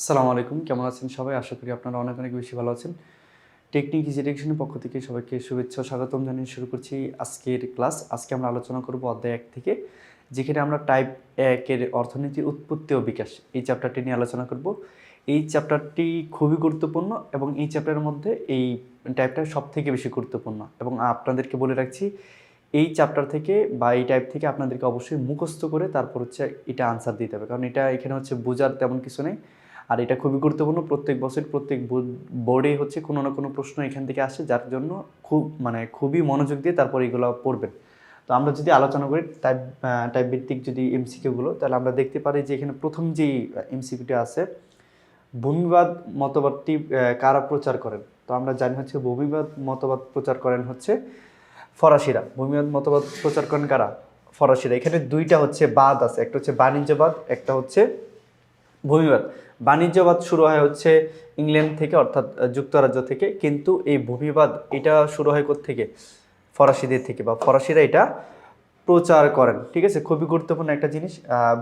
আসসালামু আলাইকুম। কেমন আছেন সবাই? আশা করি আপনারা অনেক অনেক বেশি ভালো আছেন। টেকনিক ইজি পক্ষ থেকে সবাইকে শুভেচ্ছা স্বাগতম জানিয়ে শুরু করছি আজকের ক্লাস। আজকে আমরা আলোচনা করব অধ্যায় এক থেকে, যেখানে আমরা টাইপ একের অর্থনীতির উৎপত্তি ও বিকাশ। এই চ্যাপ্টারটি নিয়ে আলোচনা করব। এই চ্যাপ্টারটি খুবই গুরুত্বপূর্ণ এবং এই চ্যাপ্টারের মধ্যে এই টাইপটা সব থেকে বেশি গুরুত্বপূর্ণ। এবং আপনাদেরকে বলে রাখছি, এই চ্যাপ্টার থেকে বা এই টাইপ থেকে আপনাদেরকে অবশ্যই মুখস্থ করে তারপর হচ্ছে এটা আনসার দিতে হবে। কারণ এটা এখানে হচ্ছে বোঝার তেমন কিছু নেই। আর এটা খুবই গুরুত্বপূর্ণ, প্রত্যেক বছর প্রত্যেক বোর্ডে হচ্ছে কোনো না কোনো প্রশ্ন এখান থেকে আসে, যার জন্য খুব মানে খুবই মনোযোগ দিয়ে তারপর এগুলো পড়বেন। তো আমরা যদি আলোচনা করি টাইপ টাইপ ভিত্তিক যদি এমসিকিউগুলো তাহলে আমরা দেখতে পারি যে এখানে প্রথম যেই এমসিকিউটি আছে, ভূমিবাদ মতবাদটি কারা প্রচার করেন? তো আমরা জানি হচ্ছে ভূমিবাদ মতবাদ প্রচার করেন হচ্ছে ফরাসিরা। ভূমিবাদ মতবাদ প্রচার করেন কারা? ফরাসিরা। এখানে দুইটা হচ্ছে বাদ আছে, একটা হচ্ছে বাণিজ্যবাদ, একটা হচ্ছে ভূমিবাদ। বাণিজ্যবাদ শুরু হয় হচ্ছে ইংল্যান্ড থেকে, অর্থাৎ যুক্তরাজ্য থেকে। কিন্তু এই ভূমিবাদ, এটা শুরু হয় থেকে ফরাসিদের থেকে, বা ফরাসিরা এটা প্রচার করেন, ঠিক আছে? খুবই গুরুত্বপূর্ণ একটা জিনিস।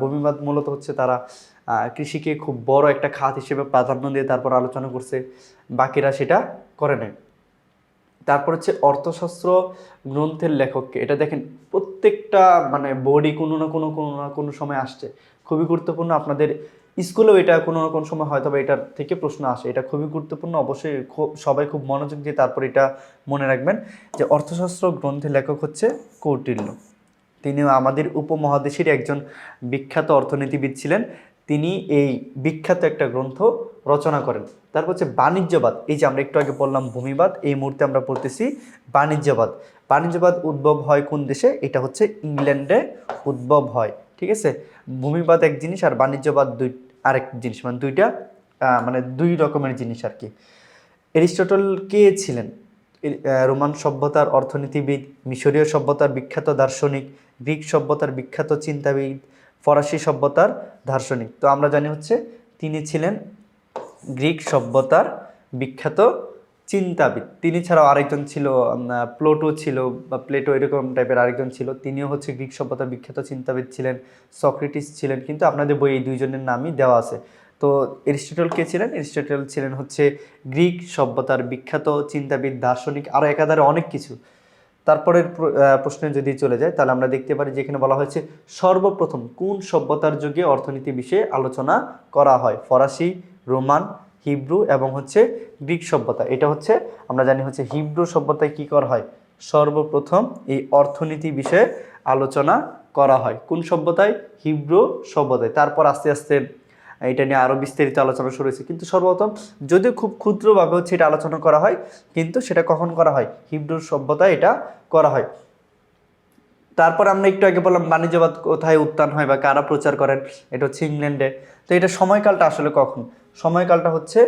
ভূমিবাদ মূলত হচ্ছে তারা কৃষিকে খুব বড় একটা খাত হিসেবে প্রাধান্য দিয়ে তারপর আলোচনা করছে। বাকিরা সেটা করে নেয়। তারপর হচ্ছে অর্থশাস্ত্র গ্রন্থের লেখককে এটা দেখেন, প্রত্যেকটা মানে বোর্ডই কোনো না কোনো কোনো না কোনো সময় আসছে। খুবই গুরুত্বপূর্ণ আপনাদের স্কুলেও এটা কোনো না কোনো সময় হয়তো বা এটার থেকে প্রশ্ন আসে। এটা খুবই গুরুত্বপূর্ণ। অবশ্যই সবাই খুব মনোযোগ দিয়ে তারপর এটা মনে রাখবেন যে অর্থশাস্ত্র গ্রন্থের লেখক হচ্ছে কৌটিল্য। তিনি আমাদের উপমহাদেশের একজন বিখ্যাত অর্থনীতিবিদ ছিলেন। তিনি এই বিখ্যাত একটা গ্রন্থ রচনা করেন। তারপর হচ্ছে বাণিজ্যবাদ। এই যে আমরা একটু আগে বললাম ভূমিবাদ, এই মুহূর্তে আমরা পড়তেছি বাণিজ্যবাদ। বাণিজ্যবাদ উদ্ভব হয় কোন দেশে? এটা হচ্ছে ইংল্যান্ডে উদ্ভব হয়। ঠিক আছে? ভূমিবাদ এক জিনিস আর বাণিজ্যবাদ দুই আরেক জিনিস মানে দুইটা মানে দুই রকমের জিনিস আর কি। এরিস্টটল কে ছিলেন? রোমান সভ্যতার অর্থনীতিবিদ, মিশরীয় সভ্যতার বিখ্যাত দার্শনিক, গ্রিক সভ্যতার বিখ্যাত চিন্তাবিদ, ফরাসি সভ্যতার দার্শনিক। তো আমরা জানি হচ্ছে, তিনি ছিলেন গ্রিক সভ্যতার বিখ্যাত চিন্তাবিদ। তিনি ছাড়াও আরেকজন ছিল প্লোটো ছিল বা প্লেটো এরকম টাইপের আরেকজন ছিল। তিনিও হচ্ছে গ্রিক সভ্যতার বিখ্যাত চিন্তাবিদ ছিলেন, সক্রেটিস ছিলেন, কিন্তু আপনাদের বই এই দুইজনের নামই দেওয়া আছে। তো এরিস্টটল কে ছিলেন? এরিস্টটল ছিলেন হচ্ছে গ্রিক সভ্যতার বিখ্যাত চিন্তাবিদ, দার্শনিক আরও একাধারে অনেক কিছু। তারপরের প্রশ্নে যদি চলে যায়, তাহলে আমরা দেখতে পারি যে এখানে বলা হয়েছে, সর্বপ্রথম কোন সভ্যতার যুগে অর্থনীতি বিষয়ে আলোচনা করা হয়? ফরাসি, রোমান হিব্রু এবং হচ্ছে গ্রিক সভ্যতা। এটা হচ্ছে, আমরা জানি হচ্ছে হিব্রু সভ্যতায় কি করা হয়? সর্বপ্রথম এই অর্থনীতি বিষয়ে আলোচনা করা হয়। কোন সভ্যতায়? হিব্রু সভ্যতায়। তারপর আস্তে আস্তে এটা নিয়ে আরও বিস্তারিত আলোচনা শুরু হয়েছে। কিন্তু সর্বপ্রথম, যদিও খুব ক্ষুদ্রভাবে হচ্ছে এটা আলোচনা করা হয়, কিন্তু সেটা কখন করা হয়? হিব্রু সভ্যতায় এটা করা হয়। তারপর আমরা একটু আগে বললাম বাণিজ্যবাদ কোথায় উত্থান হয় বা কারা প্রচার করেন? এটা হচ্ছে ইংল্যান্ডে। তো এটা সময়কালটা আসলে কখন? সময়কালটা হচ্ছে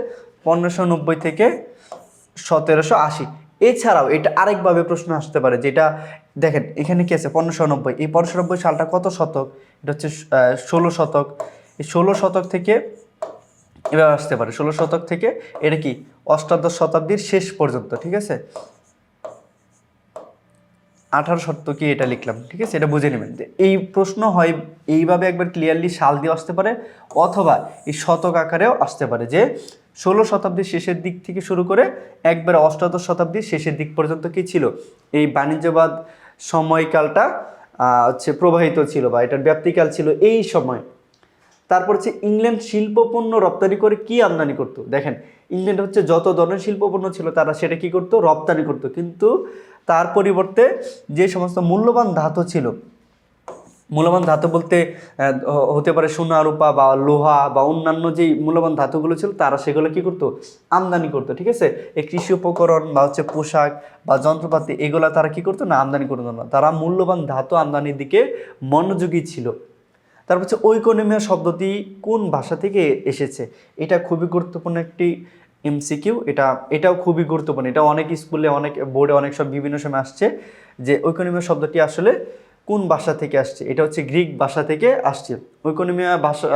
পনেরোশো নব্বই থেকে সতেরোশো আশি। এছাড়াও এটা আরেকভাবে প্রশ্ন আসতে পারে, যেটা দেখেন, এখানে কী আছে? পনেরোশো নব্বই। এই পনেরোশো নব্বই সালটা কত শতক? এটা হচ্ছে ষোলো শতক। এই ষোলো শতক থেকে এবার আসতে পারে। ষোলো শতক থেকে এটা কি? অষ্টাদশ শতাব্দীর শেষ পর্যন্ত, ঠিক আছে? আঠারো শতকে এটা লিখলাম, ঠিক আছে? এটা বুঝে নেবেন যে এই প্রশ্ন হয় এইভাবে একবার ক্লিয়ারলি সাল দিয়ে আসতে পারে অথবা এই শতক আকারেও আসতে পারে যে ষোলো শতাব্দীর শেষের দিক থেকে শুরু করে একবার অষ্টাদশ শতাব্দীর শেষের দিক পর্যন্ত কি ছিল? এই বাণিজ্যবাদ সময়কালটা হচ্ছে প্রবাহিত ছিল বা এটার ব্যাপ্তিকাল ছিল এই সময়। তারপর হচ্ছে ইংল্যান্ড শিল্পপণ্য রপ্তানি করে কি আমদানি করতো? দেখেন ইংল্যান্ড হচ্ছে যত ধরনের শিল্পপণ্য ছিল তারা সেটা কি করতো? রপ্তানি করতো। কিন্তু তার পরিবর্তে যে সমস্ত মূল্যবান ধাতু ছিল, মূল্যবান ধাতু বলতে হতে পারে সোনা, রূপা বা লোহা বা অন্যান্য যেই মূল্যবান ধাতুগুলো ছিল, তারা সেগুলো কি করতো? আমদানি করতো, ঠিক আছে? এই কৃষি উপকরণ বা হচ্ছে পোশাক বা যন্ত্রপাতি, এগুলো তারা কি করতো? না, আমদানি করতো না। তারা মূল্যবান ধাতু আমদানির দিকে মনোযোগী ছিল। তারপর হচ্ছে ঐকোনমিয়া শব্দটি কোন ভাষা থেকে এসেছে? এটা খুবই গুরুত্বপূর্ণ একটি এমসিকিউ এটা, এটাও খুবই গুরুত্বপূর্ণ। এটা অনেক স্কুলে, অনেক বোর্ডে, অনেক সব বিভিন্ন সময় আসছে যে ঐকোনমিয়া শব্দটি আসলে কোন ভাষা থেকে আসছে? এটা হচ্ছে গ্রিক ভাষা থেকে আসছে। ঐকোনমিয়া ভাষা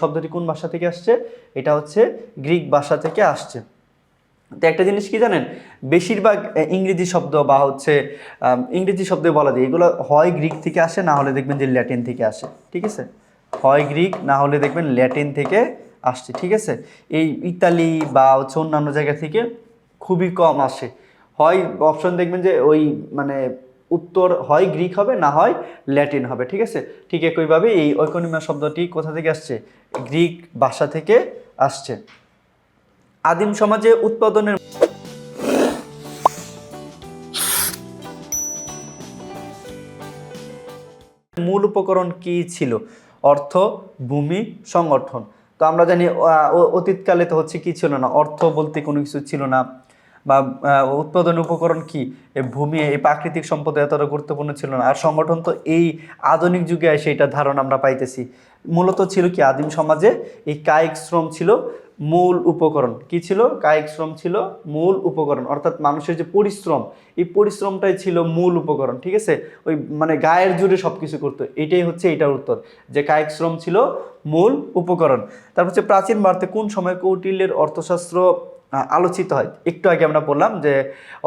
শব্দটি কোন ভাষা থেকে আসছে? এটা হচ্ছে গ্রিক ভাষা থেকে আসছে। তো একটা জিনিস কি জানেন? বেশিরভাগ ইংরেজি শব্দ বা হচ্ছে ইংরেজি শব্দে বলা যায়, এগুলো হয় গ্রিক থেকে আসে, না হলে দেখবেন যে ল্যাটিন থেকে আসে, ঠিক আছে? হয় গ্রিক, না হলে দেখবেন ল্যাটিন থেকে আসছে, ঠিক আছে? এই ইতালি বা হচ্ছে অন্যান্য জায়গা থেকে খুবই কম আসে। হয় অপশন দেখবেন যে ওই মানে উত্তর হয় গ্রিক হবে, না হয় ল্যাটিন হবে, ঠিক আছে? ঠিক একইভাবে এই ঐকনিমা শব্দটি কোথা থেকে আসছে? গ্রিক ভাষা থেকে আসছে। আদিম সমাজে উৎপাদনের মূল উপকরণ কি ছিল? অর্থ, ভূমি, সংগঠন। তো আমরা জানি অতীতকালে তো হচ্ছে কি ছিল না? অর্থ বলতে কোনো কিছু ছিল না। বা উৎপাদন উপকরণ কি? ভূমি, এই প্রাকৃতিক সম্পদ এতটা গুরুত্বপূর্ণ ছিল না। আর সংগঠন তো এই আধুনিক যুগে এসে এটার ধারণা আমরা পাইতেছি। মূলত ছিল কি, আদিম সমাজে এই কায়িক শ্রম ছিল। মূল উপকরণ। কি ছিল? কায়িক শ্রম ছিল মূল উপকরণ। অর্থাৎ মানুষের যে পরিশ্রম, এই পরিশ্রমটাই ছিল মূল উপকরণ, ঠিক আছে? ওই মানে গায়ের জুড়ে সব কিছু করতো। এটাই হচ্ছে এটার উত্তর, যে কায়িক শ্রম ছিল মূল উপকরণ। তারপর হচ্ছে প্রাচীন ভারতে কোন সময় কৌটিল্যের অর্থশাস্ত্র আলোচিত হয়? একটু আগে আমরা বললাম যে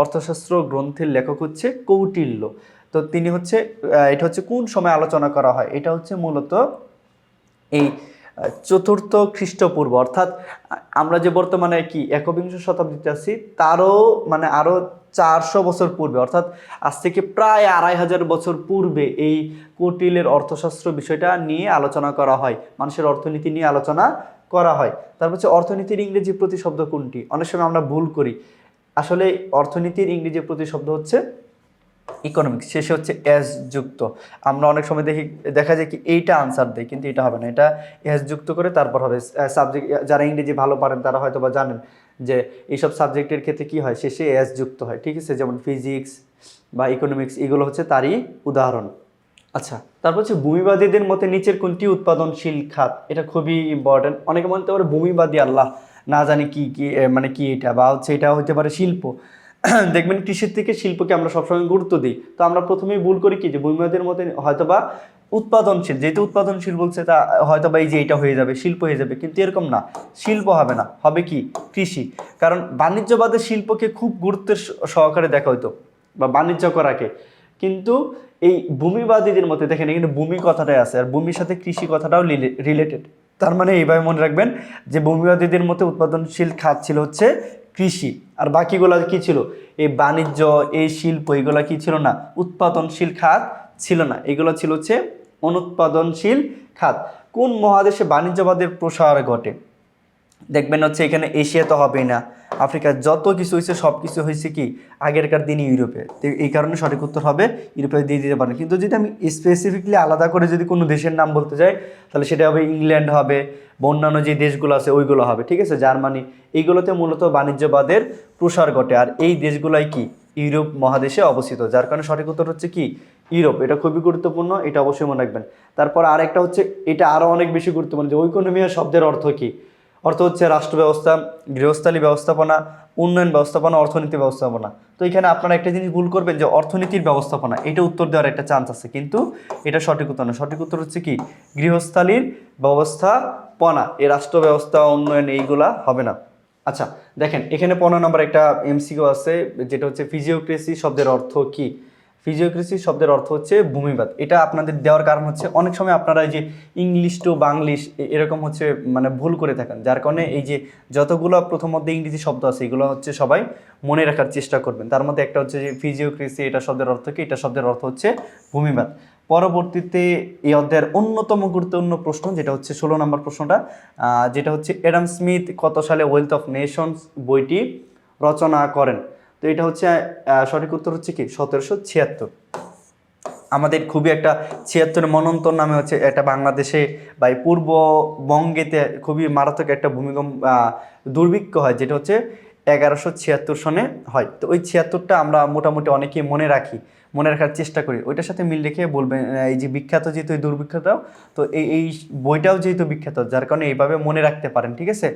অর্থশাস্ত্র গ্রন্থের লেখক হচ্ছে কৌটিল্য। তো তিনি হচ্ছে এটা হচ্ছে কোন সময় আলোচনা করা হয়? এটা হচ্ছে মূলত এই চতুর্থ খ্রিস্টপূর্ব, অর্থাৎ আমরা যে বর্তমানে কি একবিংশ শতাব্দীতে আছি, তারও মানে আরও চারশো বছর পূর্বে, অর্থাৎ আজ থেকে প্রায় আড়াই হাজার বছর পূর্বে এই কৌটিলের অর্থশাস্ত্র বিষয়টা নিয়ে আলোচনা করা হয়, মানুষের অর্থনীতি নিয়ে আলোচনা করা হয়। তারপর হচ্ছে অর্থনীতির ইংরেজি প্রতিশব্দ কোনটি? অনেক সময় আমরা ভুল করি। আসলে অর্থনীতির ইংরেজি প্রতিশব্দ হচ্ছে ইকোনমিক্স শেষে হচ্ছে এস যুক্ত। আমরা অনেক সময় দেখি, দেখা যায় কি এইটা আনসার দেয়, কিন্তু এটা হবে না। এটা এস যুক্ত করে তারপর হবে সাবজেক্ট যারা ইংরেজি ভালো পারেন তারা হয়তো বা জানেন যে এইসব সাবজেক্টের ক্ষেত্রে কি হয়? শেষে এস যুক্ত হয়, ঠিক আছে? যেমন ফিজিক্স বা ইকোনমিক্স এগুলো হচ্ছে তারই উদাহরণ। আচ্ছা তারপর হচ্ছে ভূমিবাদীদের মতে নিচের কোনটি উৎপাদনশীল খাত? এটা খুবই ইম্পর্ট্যান্ট অনেকে বলতে পারে ভূমিবাদী আল্লাহ, না জানি কি কি মানে কি এটা? বা হচ্ছে এটা হতে পারে শিল্প। দেখবেন কৃষির থেকে শিল্পকে আমরা সবসময় গুরুত্ব দিই। তো আমরা প্রথমেই ভুল করি কি? যে ভূমিবাদীর মতে হয়তোবা উৎপাদনশীল, যেহেতু উৎপাদনশীল বলছে তা হয়তো বা এই যে এটা হয়ে যাবে, শিল্প হয়ে যাবে, কিন্তু এরকম না। শিল্প হবে না, হবে কি? কৃষি। কারণ বাণিজ্যবাদের শিল্পকে খুব গুরুত্বের সহকারে দেখা হতো বা বাণিজ্য করাকে। কিন্তু এই ভূমিবাদীদের মধ্যে, দেখেন এখানে ভূমি কথাটাই আছে, আর ভূমির সাথে কৃষি কথাটাও রিলেটেড। তার মানে এইভাবে মনে রাখবেন যে ভূমিবাদীদের মধ্যে উৎপাদনশীল খাত ছিল হচ্ছে কৃষি। আর বাকিগুলো কি ছিল? এই বাণিজ্য, এই শিল্প, এগুলো কি ছিল না? উৎপাদনশীল খাত ছিল না। এগুলো ছিল হচ্ছে অনুৎপাদনশীল খাত। কোন মহাদেশে বাণিজ্যবাদের প্রসার ঘটে? দেখবেন হচ্ছে এখানে এশিয়া তো হবেই না। আফ্রিকার যত কিছু হয়েছে সব কিছু হয়েছে কি? আগেরকার দিনে ইউরোপে। তো এই কারণে সঠিক উত্তর হবে, ইউরোপে দিয়ে দিতে পারেন। কিন্তু যদি আমি স্পেসিফিকলি আলাদা করে যদি কোনো দেশের নাম বলতে যাই, তাহলে সেটা হবে ইংল্যান্ড হবে অন্যান্য যে দেশগুলো আছে, ওইগুলো হবে। ঠিক আছে? জার্মানি, এইগুলোতে মূলত বাণিজ্যবাদের প্রসার ঘটে। আর এই দেশগুলাই কি? ইউরোপ মহাদেশে অবস্থিত। যার কারণে সঠিক উত্তর হচ্ছে কি? ইউরোপ। এটা খুবই গুরুত্বপূর্ণ, এটা অবশ্যই মনে রাখবেন। তারপর আরেকটা হচ্ছে, এটা আরও অনেক বেশি গুরুত্বপূর্ণ যে ঐকোনমিয়া শব্দের অর্থ কী? অর্থ হচ্ছে রাষ্ট্র ব্যবস্থা গৃহস্থালী ব্যবস্থাপনা, উন্নয়ন ব্যবস্থাপনা, অর্থনীতি ব্যবস্থাপনা। তো এখানে আপনারা একটা জিনিস ভুল করবেন যে অর্থনীতির ব্যবস্থাপনা, এটা উত্তর দেওয়ার একটা চান্স আছে। কিন্তু এটা সঠিক উত্তর না। সঠিক উত্তর হচ্ছে কি? গৃহস্থালীর ব্যবস্থাপনা, এই রাষ্ট্র ব্যবস্থা উন্নয়ন, এইগুলা হবে না। আচ্ছা দেখেন, এখানে পনেরো নম্বর একটা এমসিকিউ আছে, যেটা হচ্ছে ফিজিওক্রেসি শব্দের অর্থ কি? ফিজিওক্রেসি শব্দের অর্থ হচ্ছে ভূমিবাদ। এটা আপনাদের দেওয়ার কারণ হচ্ছে অনেক সময় আপনারা এই যে ইংলিশ টু বাংলিশ এরকম হচ্ছে মানে ভুল করে থাকেন, যার কারণে এই যে যতগুলো প্রথম মধ্যে ইংরেজি শব্দ আছে, এগুলো হচ্ছে সবাই মনে রাখার চেষ্টা করবেন। তার মধ্যে একটা হচ্ছে যে ফিজিওক্রেসি, এটা শব্দের অর্থ কি? এটা শব্দের অর্থ হচ্ছে ভূমিবাদ। পরবর্তীতে এই অধ্যায়ের অন্যতম গুরুত্বপূর্ণ প্রশ্ন, যেটা হচ্ছে ষোলো নম্বর প্রশ্নটা যেটা হচ্ছে অ্যাডাম স্মিথ কত সালে ওয়েলথ অফ নেশনস বইটি রচনা করেন? তো এটা হচ্ছে সঠিক উত্তর হচ্ছে কি? সতেরোশো ছিয়াত্তর। আমাদের খুবই একটা ছিয়াত্তরের মনন্তর নামে হচ্ছে একটা বাংলাদেশে বা পূর্ববঙ্গেতে খুবই মারাত্মক একটা ভূমিকম্প দুর্ভিক্ষ হয়, যেটা হচ্ছে এগারোশো ছিয়াত্তর সনে হয়। তো ওই ছিয়াত্তরটা আমরা মোটামুটি অনেকেই মনে রাখি, মনে রাখার চেষ্টা করি। ওইটার সাথে মিল রেখে বলবেন এই যে বিখ্যাত যেহেতু এই দুর্ভিক্ষটাও তো এই এই বইটাও যেহেতু বিখ্যাত, যার কারণে এইভাবে মনে রাখতে পারেন, ঠিক আছে?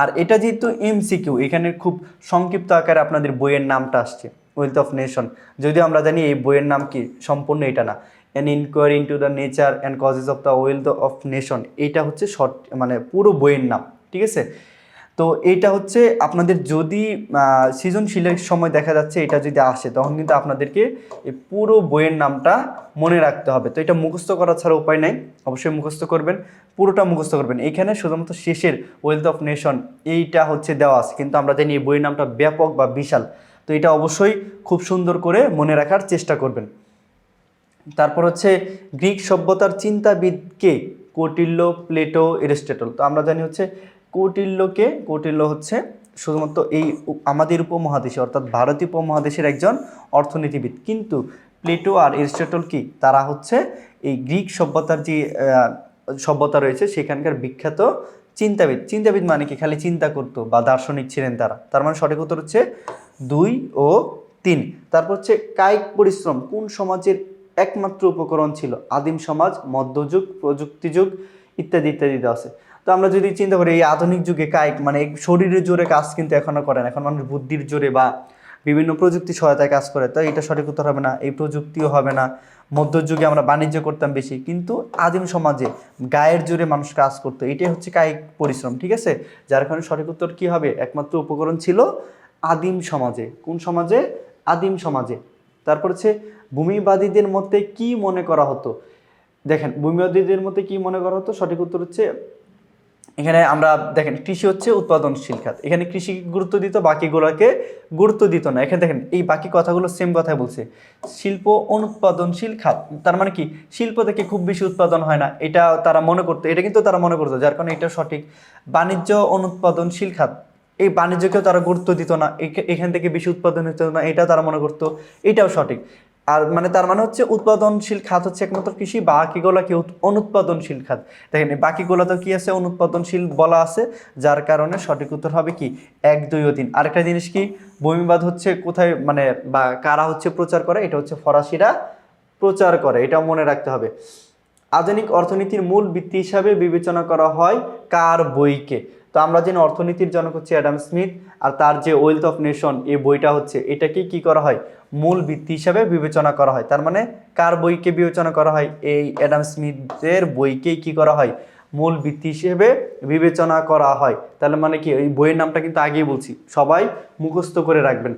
আর এটা যেহেতু এমসিকিউ, এখানে খুব সংক্ষিপ্ত আকারে আপনাদের বইয়ের নামটা আসছে ওয়েলথ অফ নেশন যদিও আমরা জানি এই বইয়ের নাম কি, সম্পূর্ণ এটা না। An inquiry into the nature and causes of the wealth of nation এইটা হচ্ছে শর্ট মানে পুরো বইয়ের নাম, ঠিক আছে? তো এইটা হচ্ছে আপনাদের যদি সৃজনশীলের সময় দেখা যাচ্ছে এটা যদি আসে, তখন কিন্তু আপনাদেরকে এই পুরো বইয়ের নামটা মনে রাখতে হবে। তো এটা মুখস্থ করা ছাড়া উপায় নাই, অবশ্যই মুখস্থ করবেন, পুরোটা মুখস্থ করবেন। এইখানে শুধুমাত্র শেষের ওয়েলথ অফ নেশন এইটা হচ্ছে দেওয়া আছে, কিন্তু আমরা জানি এই বইয়ের নামটা ব্যাপক বা বিশাল। তো এটা অবশ্যই খুব সুন্দর করে মনে রাখার চেষ্টা করবেন। তারপর হচ্ছে গ্রিক সভ্যতার চিন্তাবিদকে, কৌটিল্য, প্লেটো, এরিস্টটল। তো আমরা জানি হচ্ছে কৌটিল্যকে, কৌটিল্য হচ্ছে শুধুমাত্র এই আমাদের উপমহাদেশে, অর্থাৎ ভারতীয় উপমহাদেশের একজন অর্থনীতিবিদ। কিন্তু প্লেটো আর এরিস্টটল কি? তারা হচ্ছে এই গ্রিক সভ্যতার যে সভ্যতা রয়েছে, সেখানকার বিখ্যাত চিন্তাবিদ। চিন্তাবিদ মানে কি? খালি চিন্তা করতো বা দার্শনিক ছিলেন তারা। তার মানে সঠিক উত্তর হচ্ছে দুই ও তিন। তারপর হচ্ছে কায়িক পরিশ্রম। কোন সমাজের একমাত্র উপকরণ ছিল? আদিম সমাজ, মধ্যযুগ, প্রযুক্তিযুগ, ইত্যাদি ইত্যাদি দেওয়া আছে। তো আমরা যদি চিন্তা করি, এই আধুনিক যুগে কায়িক মানে শরীরের জোরে কাজ কিন্তু এখনও করে না। এখন মানুষ বুদ্ধির জোরে বা বিভিন্ন প্রযুক্তি সহায়তায় কাজ করে, তো এটা সঠিক উত্তর হবে না। এই প্রযুক্তিও হবে না। মধ্যযুগে আমরা বাণিজ্য করতাম বেশি, কিন্তু আদিম সমাজে গায়ের জোরে মানুষ কাজ করতো। এটাই হচ্ছে কায়িক পরিশ্রম, ঠিক আছে? যার কারণে সঠিক উত্তর কী হবে? একমাত্র উপকরণ ছিল আদিম সমাজে। কোন সমাজে? আদিম সমাজে। তারপর হচ্ছে ভূমিবাদীদের মধ্যে কি মনে করা হতো? দেখেন, ভূমিবাদীদের মধ্যে কি মনে করা হতো? সঠিক উত্তর হচ্ছে এখানে আমরা দেখেন, কৃষি হচ্ছে উৎপাদনশীল খাত। এখানে কৃষি গুরুত্ব দিত, বাকিগুলোকে গুরুত্ব দিত না। এখানে দেখেন, এই বাকি কথাগুলো সেম কথাই বলছে। শিল্প অনুৎপাদনশীল খাত, তার মানে কি? শিল্প থেকে খুব বেশি উৎপাদন হয় না। এটা তারা মনে করতো, এটা কিন্তু তারা মনে করতো, যার কারণে এটা সঠিক। বাণিজ্য অনুৎপাদনশীল খাত, এই বাণিজ্যকেও তারা গুরুত্ব দিত না। এখা- এখান থেকে বেশি উৎপাদন হতো না, এটা তারা মনে করতো, এটাও সঠিক। আর মানে তার মানে হচ্ছে উৎপাদনশীল খাত হচ্ছে একমাত্র কৃষি, বাকিগুলো কি অনুৎপাদনশীল খাত? দেখেন বাকিগুলো তো কি আছে? অনুৎপাদনশীল বলা আছে, যার কারণে সঠিক উত্তর হবে কি? এক, দুই ও তিন। আরেকটা জিনিস কি? বমিবাদ হচ্ছে কোথায় মানে বা কারা হচ্ছে প্রচার করে? এটা হচ্ছে ফরাসিরা প্রচার করে, এটাও মনে রাখতে হবে। আধুনিক অর্থনীতির মূল ভিত্তি হিসাবে বিবেচনা করা হয় কার বইকে। তো আমরা জানি অর্থনীতির জনক হচ্ছে অ্যাডাম স্মিথ আর তার যে ওয়েলথ অফ নেশন এই বইটা হচ্ছে, এটাকে কি করা হয়? মূল ভিত্তি হিসাবে বিবেচনা করা হয়। তার মানে কার বইকে বিবেচনা করা হয়? এই অ্যাডাম স্মিথের বইকেই কি করা হয়? মূল ভিত্তি হিসেবে বিবেচনা করা হয়। তাহলে মানে কি? এই বইয়ের নামটা কিন্তু আগেই বলছি। সবাই মুখস্থ করে রাখবেন।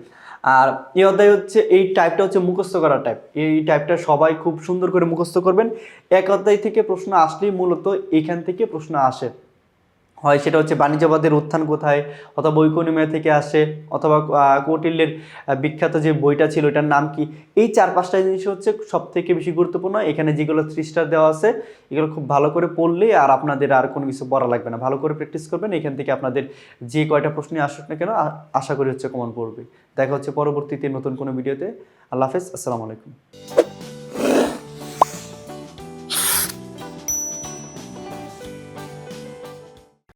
আর এই অধ্যায় হচ্ছে, এই টাইপটা হচ্ছে মুখস্থ করার টাইপ এই টাইপটা সবাই খুব সুন্দর করে মুখস্থ করবেন। এক অধ্যায় থেকে প্রশ্ন আসলেই মূলত এখান থেকে প্রশ্ন আসে। হয়, সেটা হচ্ছে বাণিজ্যবাদের উত্থান কোথায় অথবা বৈকনিময় থেকে আসে অথবা কৌটিল্যের বিখ্যাত যে বইটা ছিল এটার নাম কি? এই চার পাঁচটা জিনিস হচ্ছে সব থেকে বেশি গুরুত্বপূর্ণ। এখানে যেগুলো থ্রি স্টার দেওয়া আছে, এগুলো খুব ভালো করে পড়লে আর আপনাদের আর কোনো কিছু পড়া লাগবে না। ভালো করে প্র্যাকটিস করবেন, এখান থেকে আপনাদের যে কয়টা প্রশ্ন আসুক না কেন আশা করি হচ্ছে কমন পড়বে। দেখা হচ্ছে পরবর্তীতে নতুন কোনো ভিডিওতে আল্লাহ হাফেজ, আসসালামু আলাইকুম।